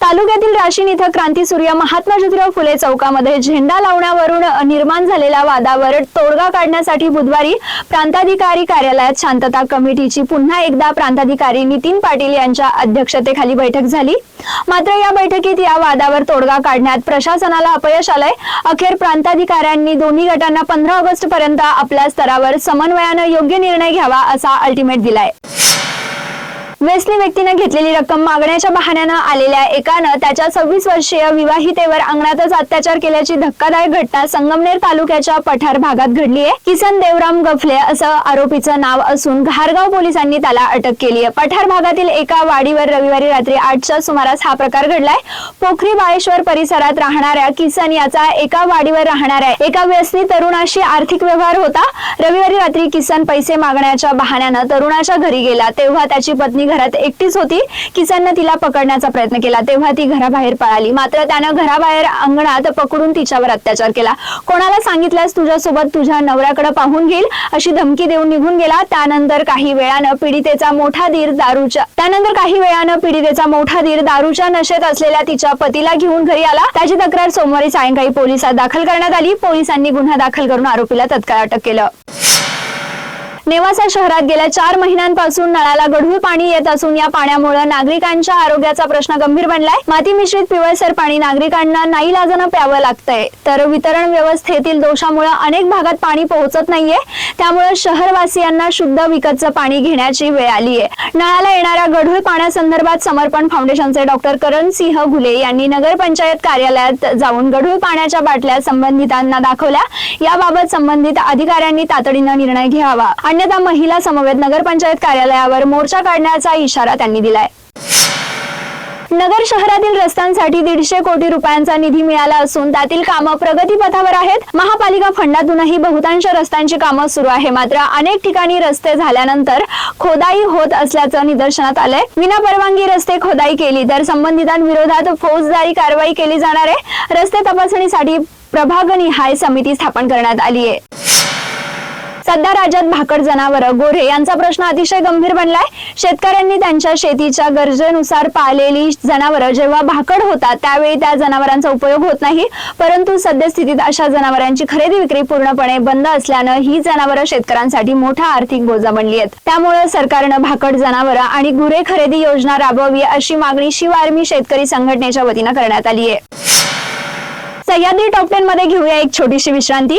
तालुक्यातील राशीन इथं क्रांती सूर्य महात्मा ज्योतिराव फुले चौकामध्ये झेंडा लावण्यावरून निर्माण झालेल्या वादावर तोडगा काढण्यासाठी बुधवारी प्रांताधिकारी कार्यालयात शांतता कमिटीची पुन्हा एकदा प्रांताधिकारी नितीन पाटील यांच्या अध्यक्षतेखाली बैठक झाली. मात्र या बैठकीत या वादावर तोडगा काढण्यात प्रशासनाला अपयश आलंय. अखेर प्रांताधिकाऱ्यांनी दोन्ही गटांना पंधरा ऑगस्ट पर्यंत आपल्या स्तरावर समन्वयानं योग्य निर्णय घ्यावा असा अल्टिमेट दिलाय. वेस्ली व्यक्तीनं घेतलेली रक्कम मागण्याच्या बहाण्यानं आलेल्या एकानं त्याच्या सव्वीस वर्षीय विवाहितेवर अंगणातच अत्याचार केल्याची धक्कादायक घटना संगमनेर तालुक्याच्या पठार भागात घडली आहे. किसन देवराम गफले असं आरोपीचं नाव असून घारगाव पोलिसांनी त्याला अटक केली आहे. पठार भागातील एका वाडीवर रविवारी रात्री आठच्या सुमारास हा प्रकार घडलाय. पोखरी बाळेश्वर परिसरात राहणाऱ्या किसन याचा एका वाडीवर राहणाऱ्या एका व्यसनी तरुणाशी आर्थिक व्यवहार होता. रविवारी रात्री किसन पैसे मागण्याच्या बहाण्यानं तरुणाच्या घरी गेला. तेव्हा त्याची पत्नी घरात एकटीच होती. किसननं तिला पकडण्याचा प्रयत्न केला. तेव्हा ती घराबाहेर पळाली. मात्र त्यानं घराबाहेर अंगणात पकडून तिच्यावर अत्याचार केला. कोणाला सांगितल्यास तुझ्यासोबत तुझ्या नवऱ्याकडे पाहून घेईल? अशी धमकी देऊन निघून गेला. त्यानंतर काही वेळानं पीडितेचा मोठा धीर दारूच्या त्यानंतर काही वेळानं पीडितेचा मोठा धीर दारूच्या नशेत असलेल्या तिच्या पतीला घेऊन घरी आला. त्याची तक्रार सोमवारी सायंकाळी पोलिसात दाखल करण्यात आली. पोलिसांनी गुन्हा दाखल करून आरोपीला तत्काळ अटक केलं. नेवासा शहरात गेल्या चार महिन्यांपासून नळाला गढूळ पाणी येत असून या पाण्यामुळे नागरिकांच्या आरोग्याचा प्रश्न गंभीर बनलाय. माती मिश्रित पिवळसर पाणी नागरिकांना नाईलाजानं प्यावं लागतंय. तर वितरण व्यवस्थेतील दोषामुळे अनेक भागात पाणी पोहोचत नाहीये. त्यामुळे शहरवासियांना शुद्ध विकतचं पाणी घेण्याची वेळ आली आहे नळाला येणाऱ्या गढूळ पाण्यासंदर्भात समर्पण फाउंडेशनचे डॉक्टर करण सिंह घुले यांनी नगरपंचायत कार्यालयात जाऊन गढूळ पाण्याच्या बाटल्या संबंधितांना दाखवल्या. याबाबत संबंधित अधिकाऱ्यांनी तातडीनं निर्णय घ्यावा. आणि अन्यथा महिला समवेत नगरपंचायत कार्यालयावर मोर्चा काढण्याचा इशारा त्यांनी दिलाय. नगर शहरातील रस्त्यांसाठी दीडशे कोटी रुपयांचा निधी मिळाला असून त्यातील कामं प्रगतीपथावर आहेत. महापालिका फंडातूनही बहुतांश रस्त्यांची कामं सुरू आहे. मात्र अनेक ठिकाणी रस्ते झाल्यानंतर खोदाई होत असल्याचं निदर्शनात आलंय. विनापरवानगी रस्ते खोदाई केली तर संबंधितांविरोधात फौजदारी कारवाई केली जाणार आहे. रस्ते तपासणीसाठी प्रभागनिहाय समिती स्थापन करण्यात आली आहे सध्या राज्यात भाकड जनावर गोरे यांचा प्रश्न अतिशय गंभीर बनलाय. शेतकऱ्यांनी त्यांच्या शेतीच्या गरजेनुसार पाळलेली जनावरं जेव्हा भाकड होतात त्यावेळी त्या जनावरांचा उपयोग होत नाही. परंतु सद्यस्थितीत अशा जनावरांची खरेदी विक्री पूर्णपणे बंद असल्यानं ही जनावरं शेतकऱ्यांसाठी मोठा आर्थिक बोजा बनली आहेत. त्यामुळे सरकारनं भाकड जनावरं आणि गुरे खरेदी योजना राबवावी अशी मागणी शिव आर्मी शेतकरी संघटनेच्या वतीनं करण्यात आली आहे सह्याद्री टॉप टेन मध्ये घेऊया एक छोटीशी विश्रांती.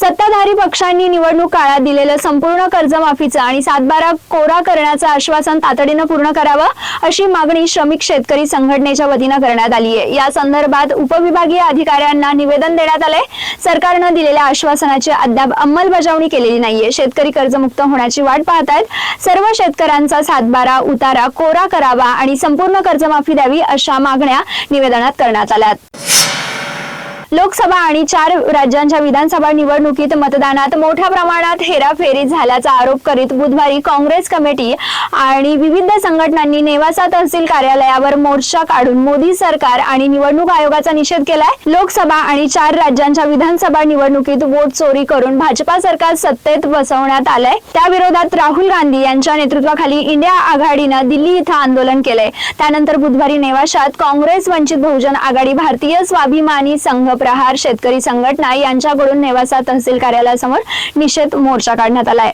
सत्ताधारी पक्षांनी निवडणूक काळात दिलेलं संपूर्ण कर्जमाफीचं आणि सातबारा कोरा करण्याचं आश्वासन तातडीनं पूर्ण करावं अशी मागणी श्रमिक शेतकरी संघटनेच्या वतीनं करण्यात आली आहे. या संदर्भात उपविभागीय अधिकाऱ्यांना निवेदन देण्यात आलंय. सरकारनं दिलेल्या आश्वासनाची अद्याप अंमलबजावणी केलेली नाहीये. शेतकरी कर्जमुक्त होण्याची वाट पाहत आहेत सर्व शेतकऱ्यांचा सातबारा उतारा कोरा करावा आणि संपूर्ण कर्जमाफी द्यावी अशा मागण्या निवेदनात करण्यात आल्यात. लोकसभा आणि चार राज्यांच्या विधानसभा निवडणुकीत मतदानात मोठ्या प्रमाणात हेराफेरी झाल्याचा आरोप करीत बुधवारी काँग्रेस कमिटी आणि विविध संघटनांनी नेवासा तहसील कार्यालयावर मोर्चा काढून मोदी सरकार आणि निवडणूक आयोगाचा निषेध केलाय. लोकसभा आणि चार राज्यांच्या विधानसभा निवडणुकीत वोट चोरी करून भाजपा सरकार सत्तेत बसवण्यात आलंय. त्या विरोधात राहुल गांधी यांच्या नेतृत्वाखाली इंडिया आघाडीनं दिल्ली इथं आंदोलन केलंय. त्यानंतर बुधवारी नेवाशात काँग्रेस वंचित बहुजन आघाडी भारतीय स्वाभिमानी संघ प्रहार शेतकरी संघटना यांच्याकडून नेवासा तहसील कार्यालयासमोर निषेध मोर्चा काढण्यात आलाय.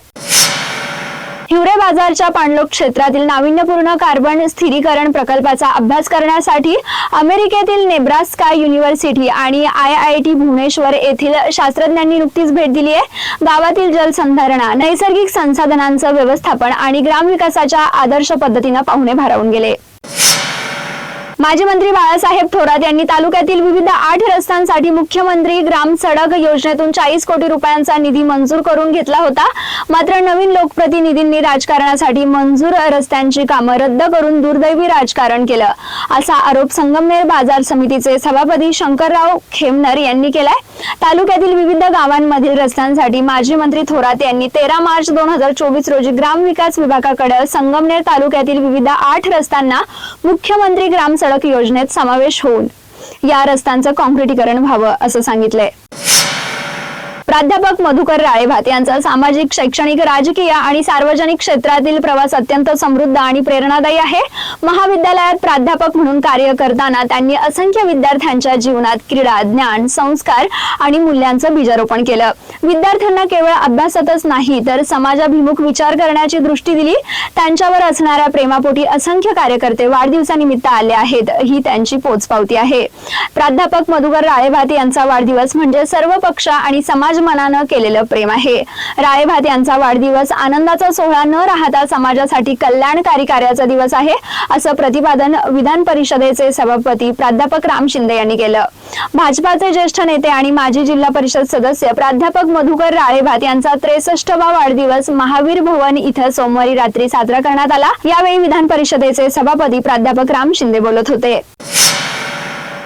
हिवरे बाजारच्या पाणलोक क्षेत्रातील नाविन्यपूर्ण कार्बन स्थिरीकरण प्रकल्पाचा अभ्यास करण्यासाठी अमेरिकेतील नेब्रास्का युनिव्हर्सिटी आणि आय आय टी भुवनेश्वर येथील शास्त्रज्ञांनी नुकतीच भेट दिली आहे. गावातील जलसंधारणा नैसर्गिक संसाधनांचं व्यवस्थापन आणि ग्रामविकासाच्या आदर्श पद्धतीनं पाहुणे भारावून गेले. माजी मंत्री बाळासाहेब थोरात यांनी तालुक्यातील विविध आठ रस्त्यांसाठी मुख्यमंत्री ग्राम सडक योजनेतून चाळीस कोटी रुपयांचा निधी मंजूर करून घेतला होता. मात्र नवीन लोकप्रतिनिधींनी राजकारणासाठी मंजूर रस्त्यांची कामं रद्द करून दुर्दैवी राजकारण केलं. असा आरोप संगमनेर बाजार समितीचे सभापती शंकरराव खेमनर यांनी केलाय. तालुक्यातील विविध गावांमधील रस्त्यांसाठी माजी मंत्री थोरात यांनी तेरा मार्च दोन हजार चोवीस रोजी ग्रामविकास विभागाकडे संगमनेर तालुक्यातील विविध आठ रस्त्यांना मुख्यमंत्री ग्राम सडक योजनेत समावेश होऊन या रस्त्यांचं कॉन्क्रिटीकरण व्हावं असं सांगितलंय. प्राध्यापक मधुकर राळेभात यांचा सामाजिक शैक्षणिक राजकीय आणि सार्वजनिक क्षेत्रातील प्रवास अत्यंत समृद्ध आणि प्रेरणादायी आहे. महाविद्यालयात प्राध्यापक म्हणून कार्य करताना त्यांनी असंख्य विद्यार्थ्यांच्या जीवनात क्रीडा ज्ञान संस्कार आणि मूल्यांचं बीजारोपण केलं. विद्यार्थ्यांना केवळ अभ्यासातच नाही तर समाजाभिमुख विचार करण्याची दृष्टी दिली. त्यांच्यावर असणाऱ्या प्रेमापोटी असंख्य कार्यकर्ते वाढदिवसानिमित्त आले आहेत ही त्यांची पोचपावती आहे. प्राध्यापक मधुकर राळेभात यांचा वाढदिवस म्हणजे सर्व पक्ष आणि समाज मनानं केलेलं प्रेम आहे. रायभात यांचा वाढदिवस आनंदाचा सोहळा न राहता समाजासाठी कल्याणकारी कार्याचा दिवस आहे असं प्रतिपादन विधान परिषदेचे सभापती प्राध्यापक राम शिंदे यांनी केलं. भाजपाचे ज्येष्ठ नेते आणि माजी जिल्हा परिषद सदस्य प्राध्यापक मधुकर राळेभात यांचा त्रेसष्टवा वाढदिवस महावीर भवन इथं सोमवारी रात्री साजरा करण्यात आला. यावेळी विधान परिषदेचे सभापती प्राध्यापक राम शिंदे बोलत होते.